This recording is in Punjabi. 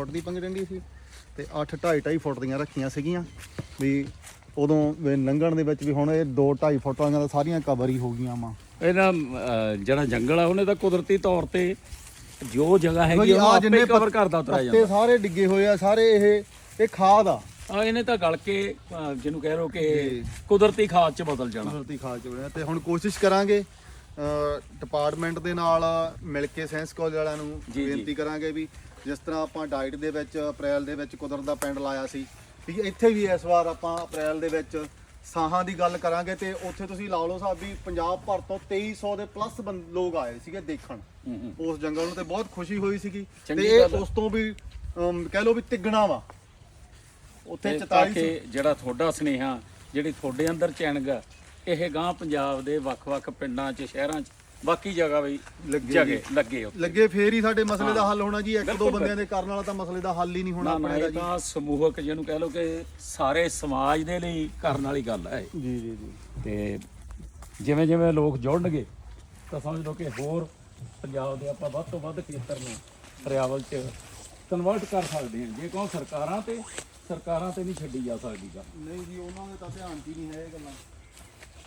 ਫੁੱਟ ਦੀ ਪੰਗੜੰਡੀ ਸੀ ਤੇ 8 2.5 2.5 ਫੁੱਟ ਦੀਆਂ ਰੱਖੀਆਂ ਸੀਗੀਆਂ ਵੀ ਉਦੋਂ ਵੀ ਲੰਘਣ ਦੇ ਵਿੱਚ ਵੀ ਹੁਣ ਇਹ 2 2.5 ਫੁੱਟ ਵਾਲੀਆਂ ਤਾਂ ਸਾਰੀਆਂ ਕਵਰ ਹੀ ਹੋ ਗਈਆਂ ਵਾ। ਇਹਨਾਂ ਜਿਹੜਾ ਜੰਗਲ ਆ ਉਹਨੇ ਤਾਂ ਕੁਦਰਤੀ ਤੌਰ ਤੇ ਜੋ ਜਗ੍ਹਾ ਹੈਗੀ ਉਹ ਆਪੇ ਕਵਰ ਕਰਦਾ ਉਤਰਿਆ ਪੱਤੇ ਜਾਂਦਾ। ਸਾਰੇ ਡਿੱਗੇ ਹੋਏ ਆ ਸਾਰੇ ਇਹ ਇਹ ਖਾਦ ਆ। ਆ ਇਹਨੇ ਤਾਂ ਗਲ ਕੇ ਜਿਹਨੂੰ ਕਹਿ ਰੋ ਕਿ ਕੁਦਰਤੀ ਖਾਦ ਚ ਬਦਲ ਜਾਣਾ। ਕੁਦਰਤੀ ਖਾਦ ਚ ਬਣਿਆ ਤੇ ਹੁਣ ਕੋਸ਼ਿਸ਼ ਕਰਾਂਗੇ ਡਿਪਾਰਟਮੈਂਟ ਦੇ ਨਾਲ ਮਿਲ ਕੇ ਸਾਇੰਸ ਕਾਲਜ ਵਾਲਿਆਂ ਨੂੰ ਜੀ, ਜੀ। ਬੇਨਤੀ ਕਰਾਂਗੇ ਵੀ ਜਿਸ ਤਰ੍ਹਾਂ ਆਪਾਂ ਡਾਈਟ ਦੇ ਵਿੱਚ ਅਪ੍ਰੈਲ ਦੇ ਵਿੱਚ ਕੁਦਰਤ ਦਾ ਪਿੰਡ ਲਾਇਆ ਸੀ ਹੈ ਇੱਥੇ ਵੀ ਇਸ ਵਾਰ ਆਪਾਂ ਅਪ੍ਰੈਲ ਦੇ ਵਿੱਚ ਸਾਹਾਂ ਦੀ ਗੱਲ ਕਰਾਂਗੇ ਤੇ ਉੱਥੇ ਤੁਸੀਂ ਲਾ ਲਓ ਸਾਹਿਬ ਵੀ ਪੰਜਾਬ ਭਰ ਤੋਂ 2300 ਦੇ ਪਲੱਸ ਲੋਕ ਆਏ ਸੀਗੇ ਦੇਖਣ ਹੂੰ, ਹੂੰ। ਉਸ ਜੰਗਲ ਨੂੰ ਤੇ ਬਹੁਤ ਖੁਸ਼ੀ ਹੋਈ ਸੀਗੀ ਤੇ ਇਹ ਆ। ਉਸ ਤੋਂ ਵੀ ਅਮ, ਕਹਿ ਲਓ ਵੀ ਤਿੱਗਣਾ ਵਾ ਉੱਥੇ ਤੇ ਤਾਂ 44 ਕਿ ਜਿਹੜਾ ਤੁਹਾਡਾ ਸੁਨੇਹਾ ਜਿਹੜੀ ਤੁਹਾਡੇ ਅੰਦਰ ਚੈਨਗ ਇਹ ਗਾਂ ਪੰਜਾਬ ਦੇ ਵੱਖ-ਵੱਖ ਪਿੰਡਾਂ 'ਚ ਸ਼ਹਿਰਾਂ 'ਚ ਬਾਕੀ ਜਗ੍ਹਾ ਵੀ ਲੱਗੇ ਜਗੇ ਲੱਗੇ ਉੱਥੇ। ਲੱਗੇ ਫੇਰ ਹੀ ਸਾਡੇ ਮਸਲੇ ਦਾ। ਹੱਲ ਹੋਣਾ ਜੀ ਇੱਕ ਦੋ ਬਿਲਕੁਲ, ਬੰਦਿਆਂ ਦੇ ਕਰਨ ਵਾਲਾ ਤਾਂ ਮਸਲੇ ਦਾ ਹੱਲ ਹੀ ਨਹੀਂ ਹੋਣਾ ਨਾ ਨਾ ਆਪਣੇ ਦਾ ਇਹ ਜੀ। ਤਾਂ ਸਮੂਹਕ ਜਿਹਨੂੰ ਕਹਿ ਲਓ ਕਿ ਸਾਰੇ ਸਮਾਜ ਦੇ ਲਈ ਕਰਨ ਵਾਲੀ ਗੱਲ ਹੈ ਇਹ। ਜੀ ਜੀ ਜੀ। ਤੇ ਜਿਵੇਂ ਜਿਵੇਂ ਲੋਕ ਜੁੜਨਗੇ ਤਾਂ ਸਮਝ ਲਓ ਕਿ ਹੋਰ ਪੰਜਾਬ ਦੇ ਆਪਾਂ ਵੱਧ ਤੋਂ ਵੱਧ ਖੇਤਰ ਨੂੰ ਪਰਿਆਵਲ ਚ ਕਨਵਰਟ ਕਰ ਸਕਦੇ ਹਾਂ। ਜੇ ਕਹੋ ਸਰਕਾਰਾਂ ਤੇ ਸਰਕਾਰਾਂ ਤੇ ਨਹੀਂ ਛੱਡੀ ਜਾ ਸਕਦੀ ਗੱਲ। ਨਹੀਂ ਜੀ ਉਹਨਾਂ ਦੇ ਤਾਂ ਧਿਆਨ ਹੀ ਨਹੀਂ ਹੈ ਇਹ ਗੱਲਾਂ।